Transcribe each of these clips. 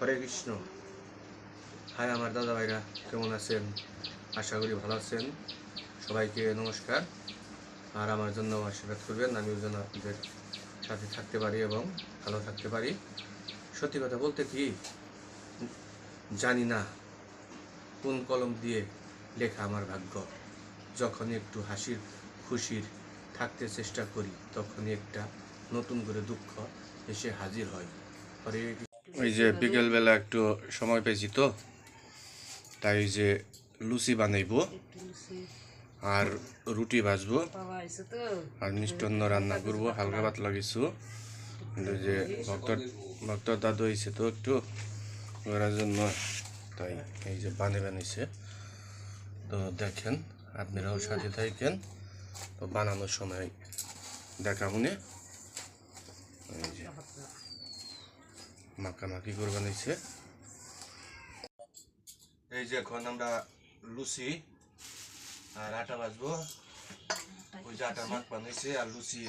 হরে Krishna. High আমার দাদা ভাইরা কেমন আছেন? আশা করি ভালো আছেন। সবাইকে নমস্কার। আর আমার জন্য আশীর্বাদ করবেন, আমিও যেন আপনাদের সাথে থাকতে পারি এবং ভালো থাকতে পারি। সত্যি কথা বলতে কি, জানি না কোন কলম দিয়ে লেখা আমার ভাগ্য। যখনই একটু হাসির, খুশির থাকতে চেষ্টা করি, তখনই একটা নতুন করে দুঃখ এসে হাজির হয়। হরে ওই যে বিকেলবেলা একটু সময় পেয়েছি তো, তাই যে লুচি বানাইবো আর রুটি ভাজবো আর মিষ্টান্ন রান্না করব, হালকা পাতলা কিন্তু যে ভক্ত ভক্ত দাদু হয়েছে তো একটু ওরার জন্য, তাই এই যে বানে বানিয়েছে তো দেখেন, আপনারাও সাথে থাকেন। তো বানানোর সময় দেখা মনে এই যে। মাখামাখি করে বানিয়েছে এই যে এখন আমরা লুচি আর আটা ভাজবো। ওই যে আটা মাখ বানাইছে আর লুচি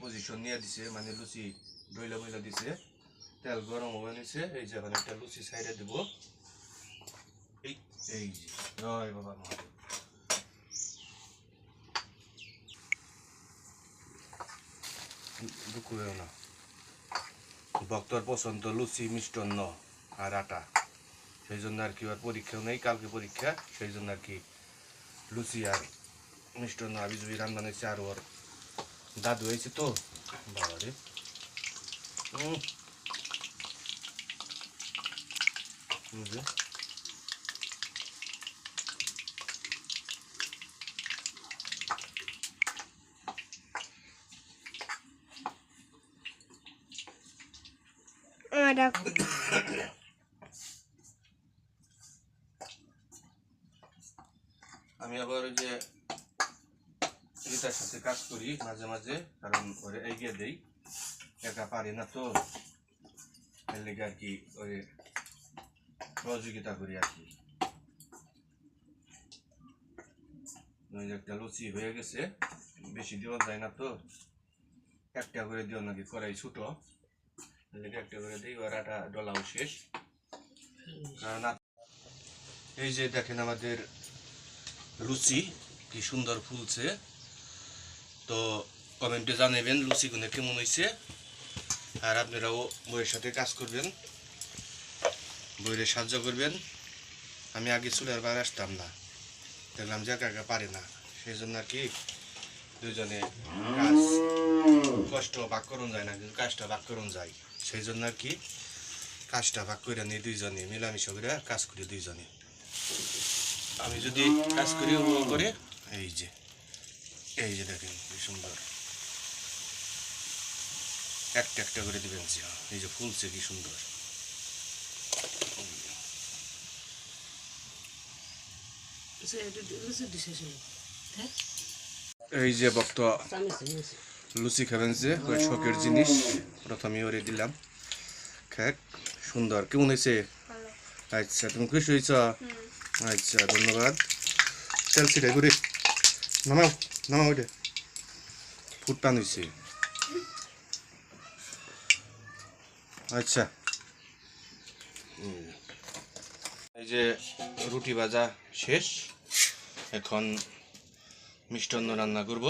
পজিশন নিয়ে দিছে মানে লুচি ডইলা বইলা দিছে। তেল গরম হয়ে নিছে। এই যে এখন একটা লুচি সাইডে দিব। এই এই যে, জয় বাবা মহাদেব দুকুরেও না। ভক্তর পছন্দ লুচি, মিষ্টান্ন আর আটা। সেই জন্য আর কি আর পরীক্ষাও নেই, কালকে পরীক্ষা, সেই জন্য আর কি লুচি আর মিষ্টান্ন আবি জুবি রান্না নিয়েছে আর ওর দাদু হয়েছে তো। বাবা রে। উম। বুঝলে? আমি আবার ওই যে রিতার সাথে কাজ করি মাঝে মাঝে, কারণ ওরে এগিয়ে দেই। একা পারি না তো। আর কি ওই সহযোগিতা করি আর কি। একটা লুচি হয়ে গেছে। বেশি দেওয়া যায় না তো। একটা করে দিও নাকি করাই ছোট। এর একটা করে দিই ওর আটা ডলাও শেষ কারণ এই যে দেখেন আমাদের লুচি কি সুন্দর ফুলছে। তো কমেন্টে জানাবেন লুচিগুলো কেমন হয়েছে আর আপনারাও বইয়ের সাথে কাজ করবেন বইয়ের সাহায্য করবেন। আমি আগে চুলের বার আসতাম না। দেখলাম যে একা একা পারে না। সেই জন্য আর কি দুজনে কাজ কষ্ট ভাগ করুন যায় না কিন্তু কাজটা ভাগ করুন যায়। সেই জন্য আর কি কাজটা ভাগ করে নিয়ে দুইজনে মিলামিশা করে কাজ করি দুইজনে। আমি যদি কাজ করি করে? এই যে এই যে দেখেন কি সুন্দর। একটা একটা করে দিবেন যে এই যে ফুলছে কি সুন্দর। হ্যাঁ? এই যে ভক্ত চামিচ চামিচ লুচি খাবেন যে ওই শখের জিনিস। প্রথমে ওরে দিলাম। খেক সুন্দর। কেমন হয়েছে? আচ্ছা তুমি খুশি হয়েছ? আচ্ছা ধন্যবাদ। তেল ছিটাই করে নামাও নামাও ওইটা। ফুট পান হয়েছে। আচ্ছা। এই যে রুটি ভাজা শেষ। এখন মিষ্টান্ন রান্না করব।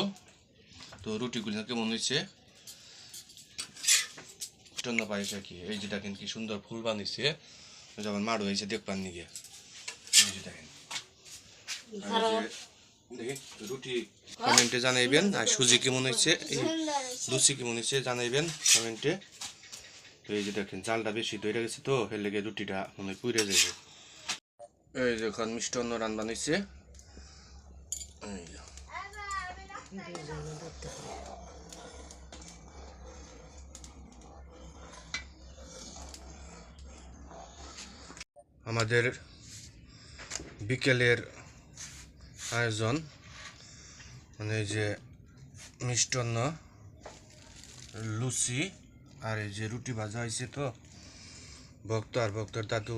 তো রুটিগুলো কেমন হয়েছে মিষ্টান্ন পাইছে কি, এই যে দেখেন কি সুন্দর ফুল বানিয়েছে। যেমন মাড়ু হয়েছে দেখবার নিগে। এই যে দেখেন। রুটি কমেন্টে জানাইবেন। আর সুজি কেমন হয়েছে লুচি কেমন হয়েছে জানাইবেন কমেন্টে। তো এই যে দেখেন চালটা বেশি ধরে গেছে তো, এর লেগে রুটিটা মনে পুড়ে যাবে এই যে এখন মিষ্টান্ন রান বানাইছে এই আমাদের বিকেলের আয়োজন মানে যে মিষ্টান্ন, লুচি আর এই যে রুটি ভাজা হয়েছে তো, ভক্ত আর ভক্তর দাদু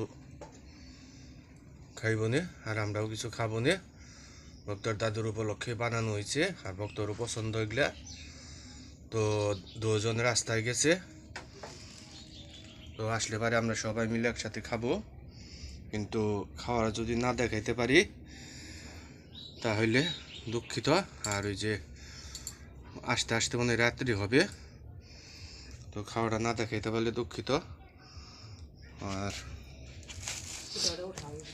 খাইব নে আর আমরাও কিছু খাব নে। ভক্তর দাদুর উপলক্ষে বানানো হয়েছে আর ভক্তরও পছন্দ এগুলা তো দুজন রাস্তায় গেছে। তো আসলে পারে আমরা সবাই মিলে একসাথে খাব। কিন্তু খাওয়ার যদি না দেখাইতে পারি, তাহলে দুঃখিত। আর ওই যে আস্তে আস্তে মনে রাত্রি হবে, তো খাওয়াটা না দেখাইতে পারলে দুঃখিত। আর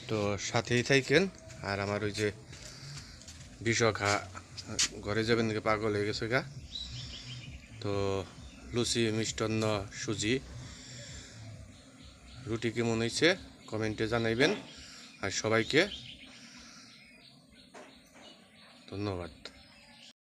তো সাথেই থাকেন আর আমার ওই যে বিশখা ঘরে যাবেন পাগল হয়ে গেছে গা। তো লুচি, মিষ্টান্ন, সুজি, রুটি কেমন হয়েছে কমেন্টে জানাইবেন। আর সবাইকে ধন্যবাদ।